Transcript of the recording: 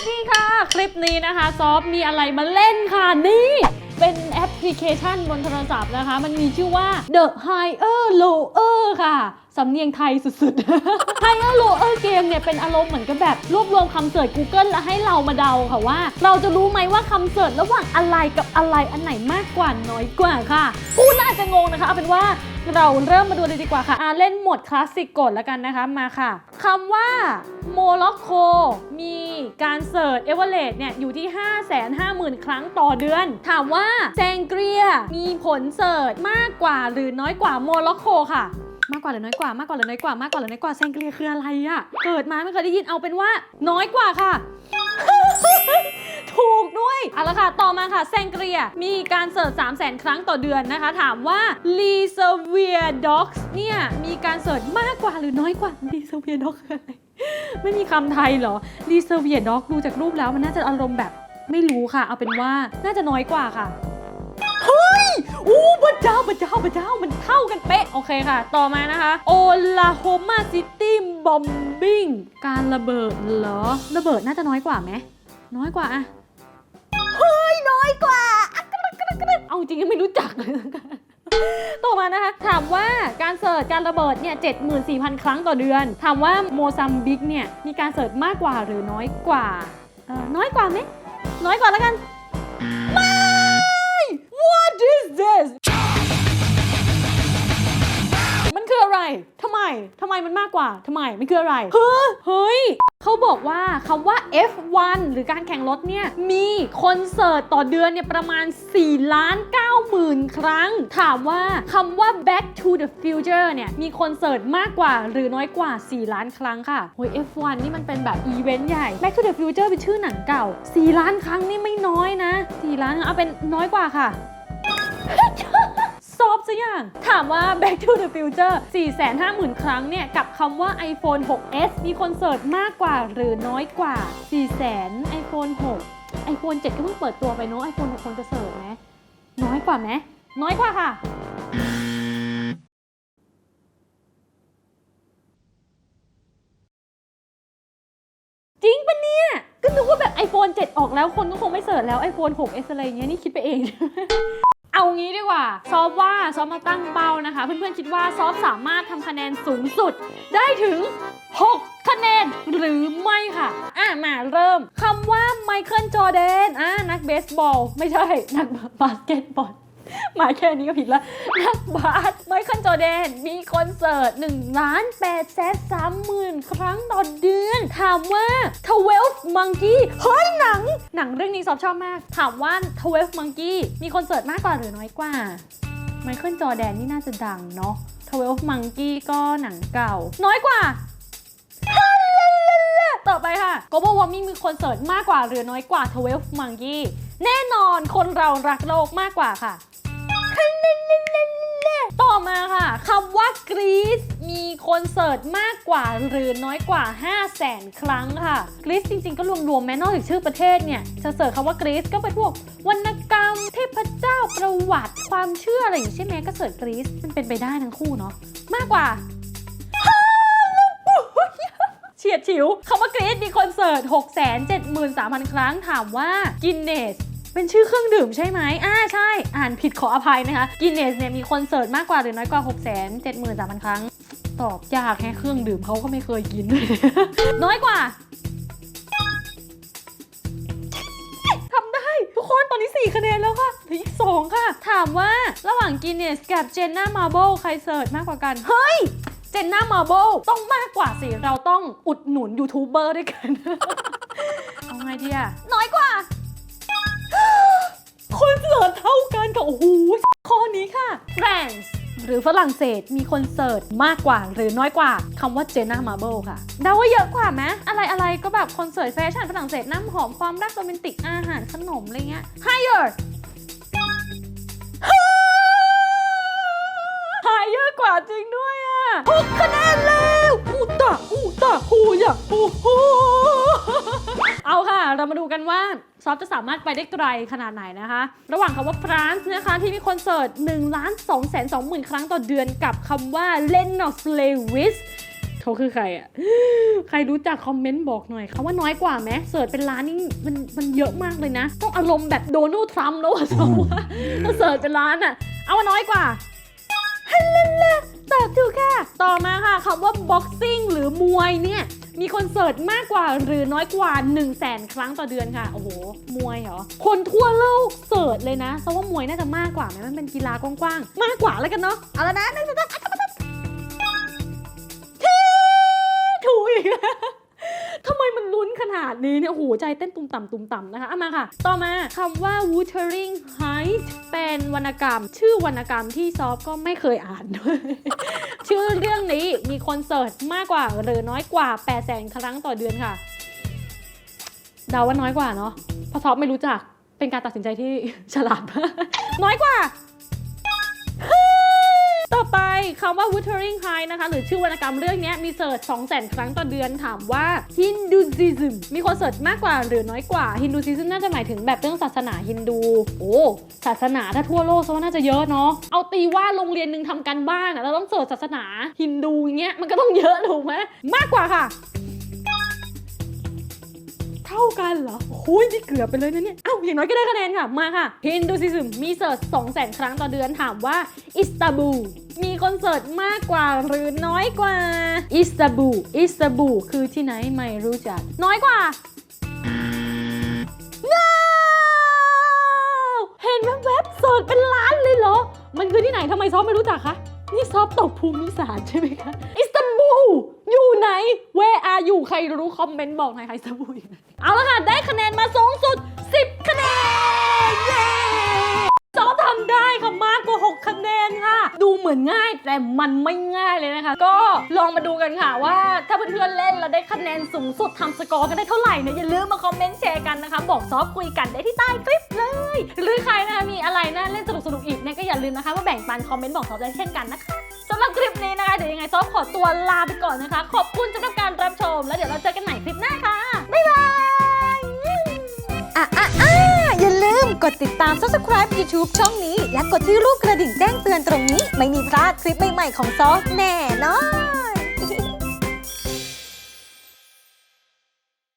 สดีค่ะ คลิปนี้นะคะซอฟมีอะไรมาเล่นค่ะ นี่เป็นแอปพลิเคชันบนโทรศัพท์นะคะ มันมีชื่อว่า The Higher Lower ค่ะสำเนียงไทยสุดๆ Higher Lower Game เนี่ยเป็นอารมณ์เหมือนกับแบบรวบรวมคำเสิร์ช Google แล้วให้เรามาเดาค่ะว่า เราจะรู้ไหมว่าคำเสิร์ชระหว่างอะไรกับอะไรอันไหนมากกว่าน้อยกว่าค่ะพูดน่าจะงงนะคะ เอาเป็นว่าเราเริ่มมาดูเลยดีกว่าค่ะอาเล่นหมดคลาสสิกก่อนแล้วกันนะคะมาค่ะคำว่าโมร็อกโกมี การเสิร์ชเอเวอเรสเนี่ยอยู่ที่ 550,000 ครั้งต่อเดือน ถามว่าแซงเกรียมีผลเสิร์ชมากกว่าหรือน้อยกว่าโมร็อกโกค่ะมากกว่าหรือน้อยกว่ามากกว่าหรือน้อยกว่ามากกว่าหรือน้อยกว่าแซงเกรียคืออะไรอะเกิดมาไม่เคยได้ยินเอาเป็นว่าน้อยกว่าค่ะ ถูกด้วย เอาละค่ะ ต่อมาค่ะแซงเกรีย มีการเสิร์ช3 0 0 0 0 ครั้งต่อเดือนนะคะ ถามว่า l e s e v i e r Dogs เนี่ย มีการเสิร์ชมากกว่าหรือน้อยกว่า l e s e v i e r Dog คืออะไร ไม่มีคำไทยเหรอ l e s e v i e r Dog ดูจากรูปแล้วมันน่าจะอารมณ์แบบไม่รู้ค่ะ เอาเป็นว่าน่าจะน้อยกว่าค่ะเฮ้ยอู้พระเจ้าพระเจ้าพระเจ้ามันเท่ากันเป๊ะ โอเคค่ะ ต่อมานะคะโอลาโฮมาซิตี้บอมบิงการระเบิดเหรอ ระเบิดน่าจะน้อยกว่าไหมน้อยกว่าอะ เฮ้ยอยกว่าอะกระกระกระเอาจริงยังไม่รู้จักเลยต่อมานะคะ ถามว่าการเสิร์ชการระเบิดเนี่ย74,000 ครั้งต่อเดือน ถามว่าโมซัมบิกเนี่ยมีการเสิร์ชมากกว่าหรือน้อยกว่าน้อยกว่าไหมน้อยกว่าแล้วกันไม่ What is this ทำไมทำไมมันมากกว่าทำไมมันคืออะไรเฮ้ยเฮ้ยเขาบอกว่าคำว่า F1 หรือการแข่งรถเนี่ย มีคอนเสิร์ตต่อเดือนเนี่ยประมาณ 4 ล้าน9หมื่นครั้ง ถามว่าคำว่า Back to the Future เนี่ย มีคอนเสิร์ตมากกว่าหรือน้อยกว่า 4 ล้านครั้งค่ะโอ้ย F1 นี่มันเป็นแบบอีเวนต์ใหญ่ Back to the Future เป็นชื่อหนังเก่า 4 ล้านครั้งนี่ไม่น้อยนะ 4 ล้านเอาเป็นน้อยกว่าค่ะ ถามว่า Back to the Future 450,000 ครั้งเนี่ย กับคำว่า iPhone 6s มีคนเสิร์ตมากกว่าหรือน้อยกว่า 400,000 iPhone 6 iPhone 7 ก็เพิ่งเปิดตัวไปเนอะ iPhone 6คงจะเสิร์ตไหมน้อยกว่าไหมน้อยกว่าค่ะจริงปะเนี่ย ก็นึกว่าแบบ iPhone 7 ออกแล้วคนก็คงไม่เสิร์ชแล้ว iPhone 6s อะไรเงี้ยนี่คิดไปเอง งี้ดีกว่า ซอฟว่าซอฟมาตั้งเป้านะคะ เพื่อนๆคิดว่าซอฟสามารถทำคะแนนสูงสุด ได้ถึง 6 คะแนนหรือไม่ค่ะ อะ มาเริ่มคำว่าไมเคิลจอร์แดนอะนักเบสบอล ไม่ใช่ นักบาสเกตบอล มาแค่นี้ก็ผิดละนักบาสไมเคิลจอแดน มีคอนเสิร์ต1ล้าน8แสน3หมื่นครั้งต่อเดือน ถามว่า 12 Monkey เฮ้ยหนัง หนังเรื่องนี้ซอฟชอบมาก ถามว่า 12 Monkey มีคอนเสิร์ตมากกว่าหรือน้อยกว่าไมเคิลจอแดนนี่น่าจะดังเนาะ12 Monkey ก็หนังเก่า น้อยกว่าต่อไปค่ะ Global Warming มีคอนเสิร์ตมากกว่าหรือน้อยกว่า 12 Monkey แน่นอนคนเรารักโลกมากกว่าค่ะ มาค่ะคำว่ากรีซมีคอนเสิร์ตมากกว่าหรือน้อยกว่า 5 0 0แสนครั้งค่ะกรีซจริงๆ ก็รวมๆแม้นอกจากชื่อประเทศเนี่ยจะเสิร์ชคำว่ากรีซก็เป็นพวกวรรณกรรม เทพเจ้าประวัติความเชื่ออะไรอย่างนี้ใช่ไหมก็เสิร์ชกรีซมันเป็นไปได้ทั้งคู่เนาะมากกว่าเฉียดฉิวคำว่ากรีซมีคอนเสิร์ต673,000 ครั้งถามว่ากินเนส เป็นชื่อเครื่องดื่มใช่ไหมอ่าใช่ อ่านผิดขออภัยนะคะกินเนสเนี่ยมีคอนเสิร์ตมากกว่าหรือน้อยกว่า 6 7 3 0 0 0 ครั้ง ตอบยากแค่เครื่องดื่มเขาก็ไม่เคยกิน น้อยกว่าทำได้ทุกคนตอนนี้ 4 คะแนนแล้วค่ะเหลืออีก2ค่ะ ถามว่าระหว่างกินเนสกับเจนน่ามาร์เบลใครเสิร์ชมากกว่ากัน เฮ้ยเจนน่ามาร์เบลต้องมากกว่าสิ เราต้องอุดหนุนยูทูบเบอร์ด้วยกัน เอาไงดีอะ คอนเสิร์ตเท่ากันค่ะโอ้โหข้อนี้ค่ะ France หรือฝรั่งเศสมีคอนเสิร์ตมากกว่าหรือน้อยกว่าคำว่าเจน่ามาร์เบลค่ะเดาว่าเยอะกว่าไหมอะไรอะไรก็แบบคอนเสิร์ตแฟชั่นฝรั่งเศสน้ำหอมความรักโรแมนติกอาหารขนมอะไรเงี้ย higher higher กว่าจริงด้วยอะหกคะแนนแล้วอูตาอูตาฮูยะฮูฮูเอาค่ะ เรามาดูกันว่าซอฟจะสามารถไปได้ไกลขนาดไหนนะคะ ระหว่างคำว่าฟรานซ์นะคะที่มีคอนเสิร์ต1ล้าน2 2 0 0 0 0ครั้งต่อเดือนกับคำว่า Len of Lewis เขาคือใครอะใครรู้จักคอมเมนต์บอกหน่อยเขาว่าน้อยกว่าไหมเสิร์ชเป็นล้านนี่มันมันเยอะมากเลยนะ ต้องอารมณ์แบบโดนัลด์ทรัมป์แล้วอะสมว่าถ้าเสิร์ชเป็นล้านอะเอาว่าน้อยกว่าฮัลโหลตอบถูกค่ะ ต่อมาค่ะคำว่า boxing หรือมวยเนี่ย มีคอนเสิร์ตมากกว่าหรือน้อยกว่า 1 0 0 0 0แสนครั้งต่อเดือนค่ะ โอ้โห มวยเหรอ คนทั่วโลกเสิร์ชเลยนะเพราะว่ามวยน่าจะมากกว่าไหมมันเป็นกีฬากว้างๆ มากกว่าแล้วกันเนาะ เอาละนะ นี้เนี่ยโอ้โหใจเต้นตุ่มต่ำตุ่มต่ำนะคะเอามาค่ะ ต่อมาคำว่า wuthering Heights เป็นวรรณกรรม ชื่อวรรณกรรมที่ซอฟก็ไม่เคยอ่านด้วย ชื่อเรื่องนี้มีคนเสิร์ชมากกว่า หรือน้อยกว่า 8 0 0 0 0 0ครั้งต่อเดือนค่ะ เดาว่าน้อยกว่าเนาะเพราะซอฟไม่รู้จักเป็นการตัดสินใจที่ฉลาดมากน้อยกว่า ยคำว่า wuthering high นะคะ หรือชื่อวรรณกรรมเรื่องนี้มีเสิร์ช200,000 ครั้งต่อเดือนถามว่า Hinduism มีคนเสิร์ชมากกว่าหรือน้อยกว่า Hinduism น่าจะหมายถึงแบบเรื่องศาสนาฮินดู โอ้ศาสนาถ้าทั่วโลกซะว่าน่าจะเยอะเนาะเอาตีว่าโรงเรียนหนึ่งทำกันบ้านอะเราต้องเสิร์ชศาสนาฮินดูเงี้ยมันก็ต้องเยอะถูกไหมมากกว่าค่ะ เท่ากันเหรอโอ้ยนี่เกือบไปเลยนะเนี่ย เอ้า อย่างน้อยก็ได้คะแนนค่ะ มาค่ะ Hinduism มีเสิร์ช200,000ครั้งต่อเดือนถามว่า อิสตาบูลมีคอนเสิร์ชมากกว่าหรือน้อยกว่า อิสตาบูลอิสตาบูลคือที่ไหนไม่รู้จัก น้อยกว่าว้าวเห็นแวบๆเสิร์ชเป็นล้านเลยเหรอ มันคือที่ไหนทำไมซอฟไม่รู้จักคะ นี่ซอฟตกภูมิศาสตร์ใช่ไหมคะอิส ไหน Where are you ใครรู้คอมเมนต์บอกหน่อยค่ะอิสบูลอยู่ไหนเอาละค่ะ ได้คะแนนมาสูงสุด 10 คะแนน เย้ซอฟทำได้ค่ะมากกว่า 6 คะแนนค่ะ ดูเหมือนง่ายแต่มันไม่ง่ายเลยนะคะ ก็ลองมาดูกันค่ะว่า ถ้าเพื่อนๆเล่นแล้วได้คะแนนสูงสุดทำสกอร์กันได้เท่าไหร่เนี่ยอย่าลืมมาคอมเมนต์แชร์กันนะคะ บอกซอฟคุยกันได้ที่ใต้คลิปเลย หรือใครนะคะมีอะไรน่าเล่นสนุกๆอีกเนี่ยก็อย่าลืมนะคะมาแบ่งปันคอมเมนต์บอกซอฟได้เช่นกันนะคะ หรับคลิปนี้นะคะ เดี๋ยวยังไงซอฟขอตัวลาไปก่อนนะคะ ขอบคุณสำหรับการรับชม แล้วเดี๋ยวเราเจอกันใหม่คลิปหน้าค่ะ บ๊ายบาย อะอะอะอย่าลืมกดติดตาม subscribe YouTube ช่องนี้ และกดที่รูปกระดิ่งแจ้งเตือนตรงนี้ ไม่มีพลาดคลิปใหม่ๆของซอฟแน่นอน